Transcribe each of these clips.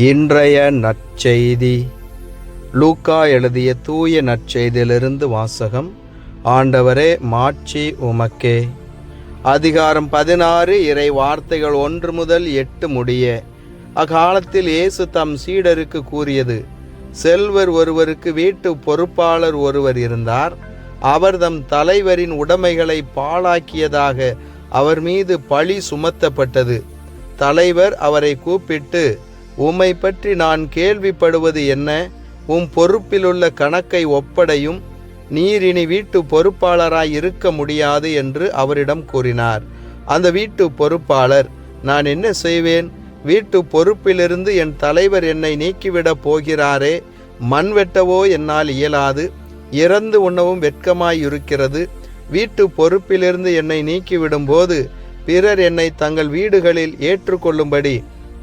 இன்றைய நற்செய்தி. லூக்கா எழுதிய தூய நற்செய்தியிலிருந்து வாசகம். ஆண்டவரே மாட்சி உமக்கே. அதிகாரம் பதினாறு இறை வார்த்தைகள் ஒன்று முதல் எட்டு முடிய. அக்காலத்தில் இயேசு தம் சீடருக்கு கூறியது செல்வர் ஒருவருக்கு வீட்டு பொறுப்பாளர் ஒருவர் இருந்தார். அவர் தம் தலைவரின் உடைமைகளை பாழாக்கியதாக அவர் மீது பழி சுமத்தப்பட்டது. தலைவர் அவரை கூப்பிட்டு உம்மை பற்றி நான் கேள்விப்படுவது என்ன? உம் பொறுப்பிலுள்ள கணக்கை ஒப்படையும் நீர் இனி வீட்டு பொறுப்பாளராய் இருக்க முடியாது என்று அவரிடம் கூறினார். அந்த வீட்டு பொறுப்பாளர் நான் என்ன செய்வேன்? வீட்டு பொறுப்பிலிருந்து என் தலைவர் என்னை நீக்கிவிடப் போகிறாரே? மண் வெட்டவோ என்னால் இயலாது. இறந்து உண்ணவும் வெட்கமாய் இருக்கிறது வீட்டு பொறுப்பிலிருந்து என்னை நீக்கிவிடும்போது பிறர் என்னை தங்கள் வீடுகளில் ஏற்றுக்கொள்ளும்படி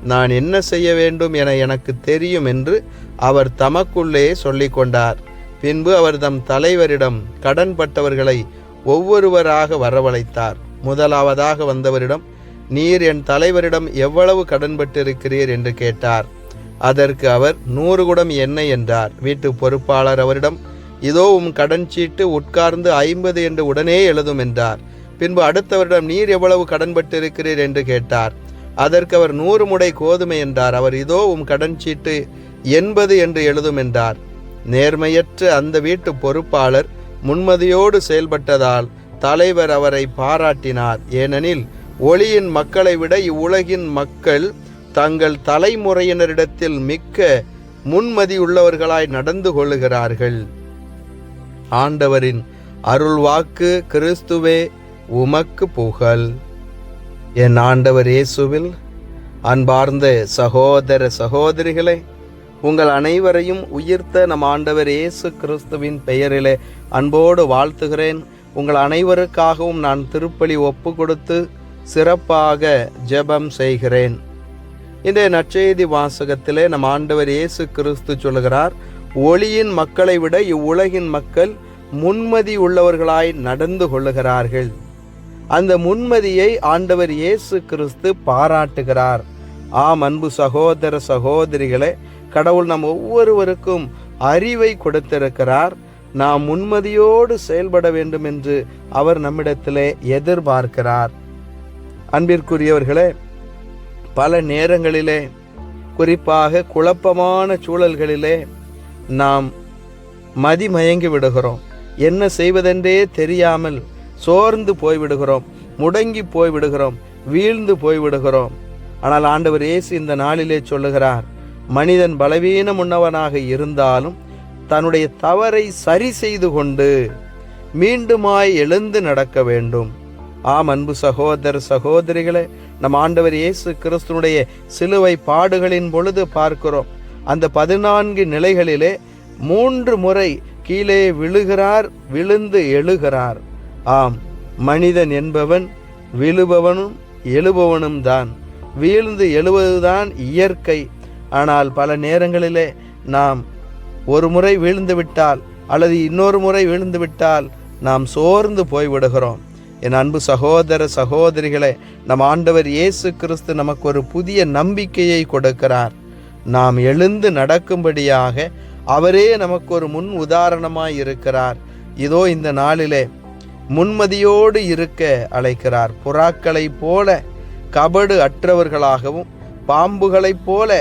நான் என்ன செய்ய வேண்டும் என எனக்கு தெரியும் என்று அவர் தமக்குள்ளே சொல்லிக்கொண்டார். பின்பு அவர் தம் தலைவரிடம் கடன்பட்டவர்களை ஒவ்வொருவராக வரவழைத்தார். முதலாவதாக வந்தவரிடம் நீர் என் தலைவரிடம் எவ்வளவு கடன்பட்டிருக்கிறீர்? என்று கேட்டார். அதற்கு அவர் நூறு குடம் என்ன என்றார். வீட்டு பொறுப்பாளர் அவரிடம் இதோ உம் கடன் சீட்டு உட்கார்ந்து ஐம்பது என்று உடனே எழுதும் என்றார். பின்பு அடுத்தவரிடம் நீர் எவ்வளவு கடன்பட்டிருக்கிறீர்? என்று கேட்டார். அதற்கு அவர் நூறு முடை கோதுமை என்றார். அவர் இதோ உம் கடன் சீட்டு எண்பது என்று எழுதும் என்றார். நேர்மையற்ற அந்த வீட்டு பொறுப்பாளர் முன்மதியோடு செயல்பட்டதால் தலைவர் அவரை பாராட்டினார். ஏனெனில் ஒளியின் மக்களை விட இவ்வுலகின் மக்கள் தங்கள் தலைமுறையினரிடத்தில் மிக்க முன்மதியுள்ளவர்களாய் நடந்து கொள்ளுகிறார்கள். ஆண்டவரின் அருள்வாக்கு கிறிஸ்துவே உமக்கு புகழ். என் ஆண்டவர் இயேசுவில் அன்பார்ந்த சகோதர சகோதரிகளே உங்கள் அனைவரையும் உயிர்த்த நம் ஆண்டவர் இயேசு கிறிஸ்துவின் பெயரிலே அன்போடு வாழ்த்துகிறேன். உங்கள் அனைவருக்காகவும் நான் திருப்பலி ஒப்பு கொடுத்து சிறப்பாக ஜெபம் செய்கிறேன். இன்றைய நற்செய்தி வாசகத்திலே நம் ஆண்டவர் இயேசு கிறிஸ்து சொல்கிறார் ஒளியின் மக்களை விட இவ்வுலகின் மக்கள் முன்மதி உள்ளவர்களாய் நடந்து கொள்ளுகிறார்கள். அந்த முன்மதியை ஆண்டவர் இயேசு கிறிஸ்து பாராட்டுகிறார். ஆம் அன்பு சகோதர சகோதரிகளே கடவுள் நம் ஒவ்வொருவருக்கும் அறிவை கொடுத்திருக்கிறார். நாம் முன்மதியோடு செயல்பட வேண்டும் என்று அவர் நம்மிடத்திலே எதிர்பார்க்கிறார். அன்பிற்குரியவர்களே பல நேரங்களிலே குறிப்பாக குழப்பமான சூழல்களிலே நாம் மதிமயங்கி விடுகிறோம். என்ன செய்வதென்றே தெரியாமல் சோர்ந்து போய்விடுகிறோம் முடங்கி போய்விடுகிறோம் வீழ்ந்து போய்விடுகிறோம். ஆனால் ஆண்டவர் இயேசு இந்த நாளிலே சொல்லுகிறார் மனிதன் பலவீனம் உண்ணவனாக இருந்தாலும் தன்னுடைய தவறை சரி செய்து கொண்டு மீண்டுமாய் எழுந்து நடக்க வேண்டும். ஆம் அன்பு சகோதர சகோதரிகளே நம் ஆண்டவர் இயேசு கிறிஸ்துனுடைய சிலுவை பாடுகளின் பொழுது பார்க்கிறோம். அந்த பதினான்கு நிலைகளிலே மூன்று முறை கீழே விழுகிறார் விழுந்து எழுகிறார். ஆம் மனிதன் என்பவன் விழுபவனும் எழுபவனும் தான். வீழ்ந்து எழுவதுதான் இயற்கை. ஆனால் பல நேரங்களிலே நாம் ஒரு முறை வீழ்ந்துவிட்டால் அல்லது இன்னொரு முறை வீழ்ந்துவிட்டால் நாம் சோர்ந்து போய்விடுகிறோம். என் அன்பு சகோதர சகோதரிகளே நம் ஆண்டவர் இயேசு கிறிஸ்து நமக்கு ஒரு புதிய நம்பிக்கையை கொடுக்கிறார். நாம் எழுந்து நடக்கும்படியாக அவரே நமக்கு ஒரு முன் உதாரணமாய் இருக்கிறார். இதோ இந்த நாளிலே முன்மதியோடு இருக்க அழைக்கிறார். புறாக்களைப் போல கபடு அற்றவர்களாகவும் பாம்புகளைப் போல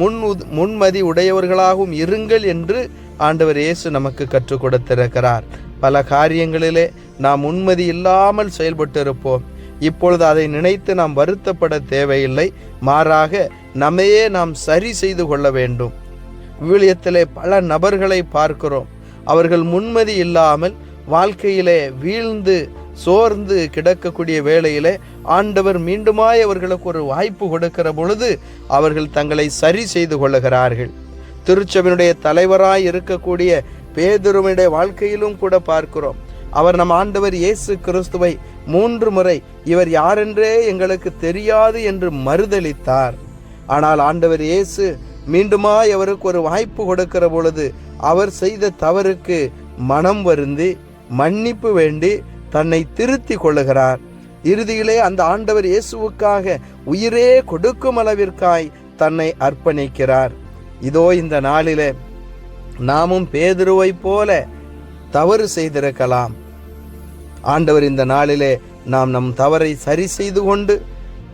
முன் முன்மதி உடையவர்களாகவும் இருங்கள் என்று ஆண்டவர் இயேசு நமக்கு கற்றுக் கொடுத்திருக்கிறார். பல காரியங்களிலே நாம் உண்மதி இல்லாமல் செயல்பட்டு இருப்போம் இப்பொழுது அதை நினைத்து நாம் வருத்தப்பட தேவையில்லை. மாறாக நம்மையே நாம் சரி செய்து கொள்ள வேண்டும். விவிலியத்திலே பல நபர்களை பார்க்கிறோம். அவர்கள் முன்மதி இல்லாமல் வாழ்க்கையிலே வீழ்ந்து சோர்ந்து கிடக்கக்கூடிய வேளையிலே ஆண்டவர் மீண்டுமாய் அவர்களுக்கு ஒரு வாய்ப்பு கொடுக்கிற பொழுது அவர்கள் தங்களை சரி செய்து கொள்ளுகிறார்கள். திருச்சபையினுடைய தலைவராய் இருக்கக்கூடிய பேதுருவனுடைய வாழ்க்கையிலும் கூட பார்க்கிறோம். அவர் நம் ஆண்டவர் இயேசு கிறிஸ்துவை மூன்று முறை இவர் யாரென்றே எங்களுக்கு தெரியாது என்று மறுதளித்தார் ஆனால் ஆண்டவர் இயேசு மீண்டுமாய் அவருக்கு ஒரு வாய்ப்பு கொடுக்கிற பொழுது அவர் செய்த தவறுக்கு மனம் வருந்தி மன்னிப்பு வேண்டி தன்னை திருத்தி கொள்ளுகிறார். இறுதியிலே அந்த ஆண்டவர் இயேசுவுக்காக உயிரே கொடுக்கும் அளவிற்காய் தன்னை அர்ப்பணிக்கிறார். இதோ இந்த நாளிலே நாமும் பேதுருவைப் போல தவறு செய்திருக்கலாம். ஆண்டவர் இந்த நாளிலே நாம் நம் தவறை சரி செய்து கொண்டு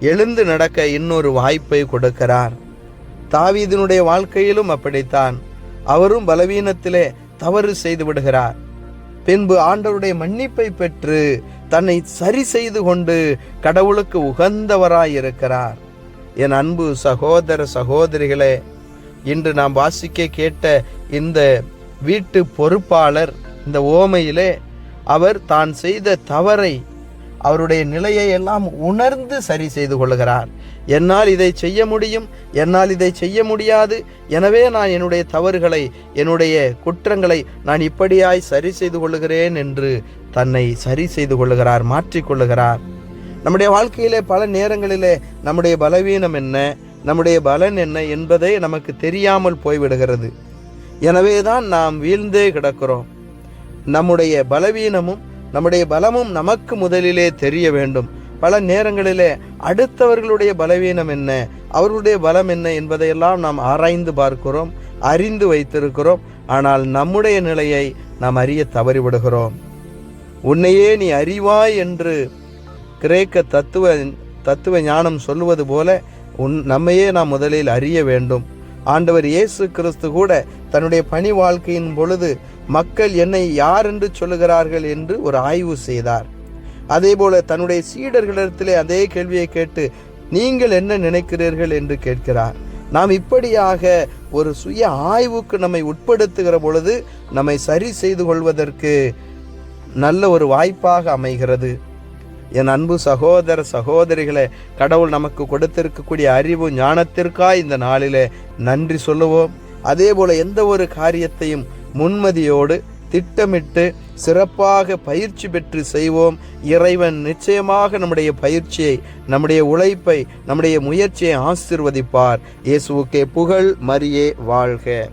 எழுந்து நடக்க இன்னொரு வாய்ப்பை கொடுக்கிறார். தாவீதினுடைய வாழ்க்கையிலும் அப்படித்தான். அவரும் பலவீனத்திலே தவறு செய்து விடுகிறார். பின்பு ஆண்டவருடைய மன்னிப்பை பெற்று தன்னை சரி செய்து கொண்டு கடவுளுக்கு உகந்தவராயிருக்கிறார். என் அன்பு சகோதர சகோதரிகளே இன்று நாம் வாசிக்க கேட்ட இந்த வீட்டு பொறுப்பாளர் இந்த ஓமையிலே அவர் தான் செய்த தவறை அவருடைய நிலையை எல்லாம் உணர்ந்து சரி செய்து கொள்கிறார் என்னால் இதை செய்ய முடியும் என்னால் இதை செய்ய முடியாது. எனவே நான் என்னுடைய தவறுகளை என்னுடைய குற்றங்களை நான் இப்படியாய் சரி செய்து கொள்கிறேன் என்று தன்னை சரி செய்து கொள்கிறார் மாற்றிக்கொள்கிறார் நம்முடைய வாழ்க்கையிலே பல நேரங்களிலே நம்முடைய பலவீனம் என்ன நம்முடைய பலன் என்ன என்பதை நமக்கு தெரியாமல் போய்விடுகிறது. எனவே தான் நாம் வீழ்ந்தே கிடக்கிறோம். நம்முடைய பலவீனமும் நம்முடைய பலமும் நமக்கு முதலிலே தெரிய வேண்டும். பல நேரங்களிலே அடுத்தவர்களுடைய பலவீனம் என்ன அவர்களுடைய பலம் என்ன என்பதையெல்லாம் நாம் ஆராய்ந்து பார்க்கிறோம் அறிந்து வைத்திருக்கிறோம். ஆனால் நம்முடைய நிலையை நாம் அறிய தவறிவிடுகிறோம். உன்னையே நீ அறிவாய் என்று கிரேக்க தத்துவ தத்துவ ஞானம் சொல்லுவது போல உன் நம்மையே நாம் முதலில் அறிய வேண்டும். ஆண்டவர் இயேசு கிறிஸ்து கூட தன்னுடைய பணி வாழ்க்கையின் பொழுது மக்கள் என்னை யார் என்று சொல்லுகிறார்கள் என்று ஒரு ஆய்வு செய்தார். அதேபோல தன்னுடைய சீடர்களிடத்திலே அதே கேள்வியை கேட்டு நீங்கள் என்ன நினைக்கிறீர்கள்? என்று கேட்கிறார். நாம் இப்படியாக ஒரு சுய ஆய்வுக்கு நம்மை உட்படுத்துகிற பொழுது நம்மை சரி செய்து கொள்வதற்கு நல்ல ஒரு வாய்ப்பாக அமைகிறது. என் அன்பு சகோதர சகோதரிகளை கடவுள் நமக்கு கொடுத்திருக்கக்கூடிய அறிவு ஞானத்திற்காய் இந்த நாளிலே நன்றி சொல்லுவோம். அதே போல் எந்த ஒரு காரியத்தையும் முன்மதியோடு திட்டமிட்டு சிறப்பாக பயிற்சி பெற்று செய்வோம். இறைவன் நிச்சயமாக நம்முடைய பயிற்சியை நம்முடைய உழைப்பை நம்முடைய முயற்சியை ஆசிர்வதிப்பார். இயேசுவுக்கே புகழ் மரியே வாழ்க.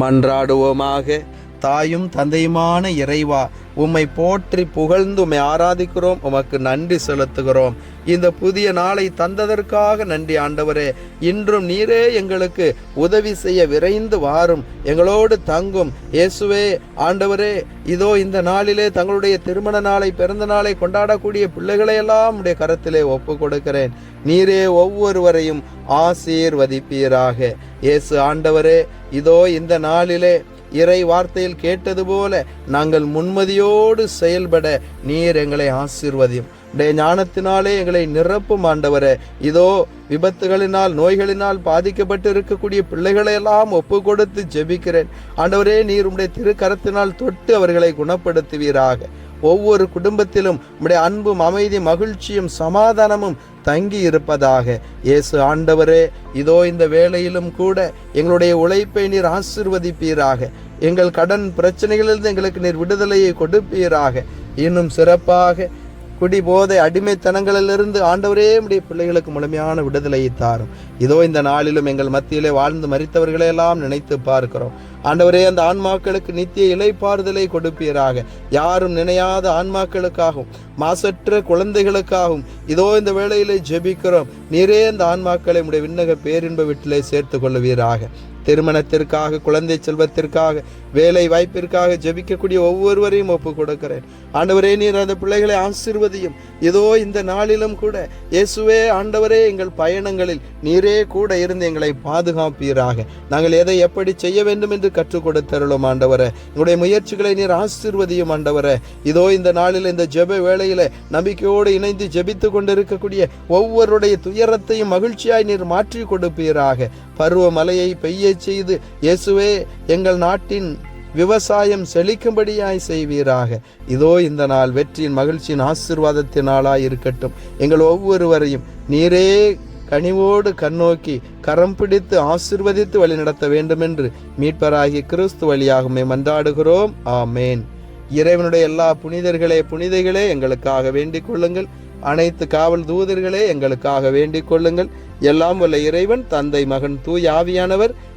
மன்றாடுவோமாக. தாயும் தந்தையுமான இறைவா உம்மை போற்றி புகழ்ந்து உம்மை ஆராதிக்கிறோம் உமக்கு நன்றி செலுத்துகிறோம். இந்த புதிய நாளை தந்ததற்காக நன்றி ஆண்டவரே. இன்றும் நீரே எங்களுக்கு உதவி செய்ய விரைந்து வாரும். எங்களோடு தங்கும். இயேசுவே ஆண்டவரே இதோ இந்த நாளிலே தங்களுடைய திருமண நாளை பிறந்த நாளை கொண்டாடக்கூடிய பிள்ளைகளை எல்லாம் உடைய கரத்திலே ஒப்பு கொடுக்கிறேன் நீரே ஒவ்வொருவரையும் ஆசீர்வதிப்பீராக. இயேசு ஆண்டவரே இதோ இந்த நாளிலே இறை வார்த்தையில் கேட்டது போல நாங்கள் முன்மதியோடு செயல்பட நீர் எங்களை ஆசீர்வதியும். உடைய ஞானத்தினாலே எங்களை நிரப்பும் ஆண்டவரே. இதோ விபத்துகளினால் நோய்களினால் பாதிக்கப்பட்டு இருக்கக்கூடிய பிள்ளைகளையெல்லாம் ஒப்பு கொடுத்து ஜெபிக்கிறேன். ஆண்டவரே நீர் உடைய திருக்கரத்தினால் தொட்டு அவர்களை குணப்படுத்துவீராக. ஒவ்வொரு குடும்பத்திலும் உம்முடைய அன்பும் அமைதி மகிழ்ச்சியும் சமாதானமும் தங்கி இருப்பதாக. இயேசு ஆண்டவரே இதோ இந்த வேளையிலும் கூட எங்களுடைய உழைப்பை நீர் ஆசிர்வதிப்பீராக. எங்கள் கடன் பிரச்சனைகளிலிருந்து எங்களுக்கு நீர் விடுதலையை கொடுப்பீராக. இன்னும் சிறப்பாக குடி போதை அடிமைத்தனங்களிலிருந்து ஆண்டவரே உடைய பிள்ளைகளுக்கு முழுமையான விடுதலையை தாரும். இதோ இந்த நாளிலும் எங்கள் மத்தியிலே வாழ்ந்து மறித்தவர்களையெல்லாம் நினைத்து பார்க்கிறோம். ஆண்டவரே அந்த ஆன்மாக்களுக்கு நித்திய இலைப்பாறுதலை கொடுப்பீராக. யாரும் நினையாத ஆன்மாக்களுக்காகவும் மாசற்ற குழந்தைகளுக்காகவும் இதோ இந்த வேளையிலே ஜெபிக்கிறோம். நீரே அந்த ஆன்மாக்களை உடைய விண்ணக பேரின்ப வீட்டிலே சேர்த்து கொள்ளுவீராக. திருமணத்திற்காக குழந்தை செல்வத்திற்காக வேலை வாய்ப்பிற்காக ஜெபிக்கக்கூடிய ஒவ்வொருவரையும் ஒப்பு கொடுக்கிறேன் ஆண்டவரே நீர் அந்த பிள்ளைகளை ஆசிர்வதியும். இதோ இந்த நாளிலும் கூட இயேசுவே ஆண்டவரே எங்கள் பயணங்களில் நீரே கூட இருந்து எங்களை பாதுகாப்பீராக. நாங்கள் எதை எப்படி செய்ய வேண்டும் என்று கற்றுக் கொடுத்தருளும் ஆண்டவரே. உங்களுடைய முயற்சிகளை நீர் ஆசிர்வதியும் ஆண்டவரே. இதோ இந்த நாளில் இந்த ஜெப வேளையில நம்பிக்கையோடு இணைந்து ஜெபித்து கொண்டிருக்கக்கூடிய ஒவ்வொருடைய துயரத்தையும் மகிழ்ச்சியாய் நீர் மாற்றி கொடுப்பீராக. பருவ மலையை கிரியை செய்து இயேசுவே எங்கள் நாட்டின் விவசாயம் செழிக்கும்படியாய் செய்வீராக. இதோ இந்த நாள் வெற்றியின் மகிழ்ச்சியின் ஆசிர்வாதத்தினாலாய் இருக்கட்டும். எங்கள் ஒவ்வொருவரையும் நீரே கனிவோடு கண்ணோக்கி கரம் பிடித்து ஆசிர்வதித்து வழிநடத்த வேண்டும் என்று மீட்பராகிய கிறிஸ்து வழியாகவே மன்றாடுகிறோம் ஆமேன். இறைவனுடைய எல்லா புனிதர்களே புனிதைகளே எங்களுக்காக வேண்டிக் கொள்ளுங்கள். அனைத்து காவல் தூதர்களே எங்களுக்காக வேண்டிக் கொள்ளுங்கள். எல்லாம் உள்ள இறைவன் தந்தை மகன் தூய் ஆவியானவர்